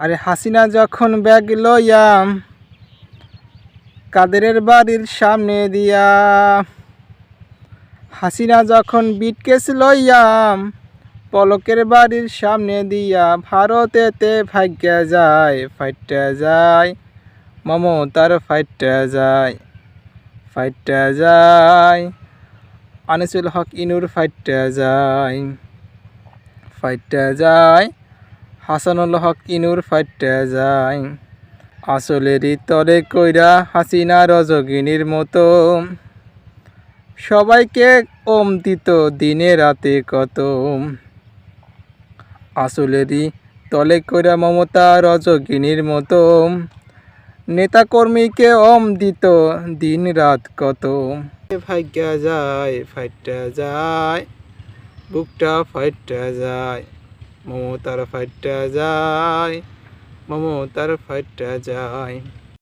আরে হাসিনা যখন ব্যাগ লইয়াম, কাদেরের বাড়ির সামনে দিয়া। হাসিনা যখন বিটকেস লইয়াম, পলকের বাড়ির সামনে দিয়া, ভারতেতে ভাগ্যা যায়, ফাইটা যায়, মমতার ফাইটা যায় ফাইটা যায়, আনিসুল হক ইনুর ফাইটা যায় ফাইটা যায়। হাসানুল হক ইনুর ফাইটা যায়। আসলেরই তলে কইরা হাসিনা রজগিনীর মতো। সবাইকে ওম দিত দিনে রাতে কত। আসলেরই তলে কইরা মমতা রজগিনীর মতো। নেতাকর্মীকে ওম দিত দিন রাত কত। ভাগ্যা যায়, ফাইটা যায়, বুকটা ফাইটা যায়। মমতার ফাইটা যায় মমতার ফাইটা যায়।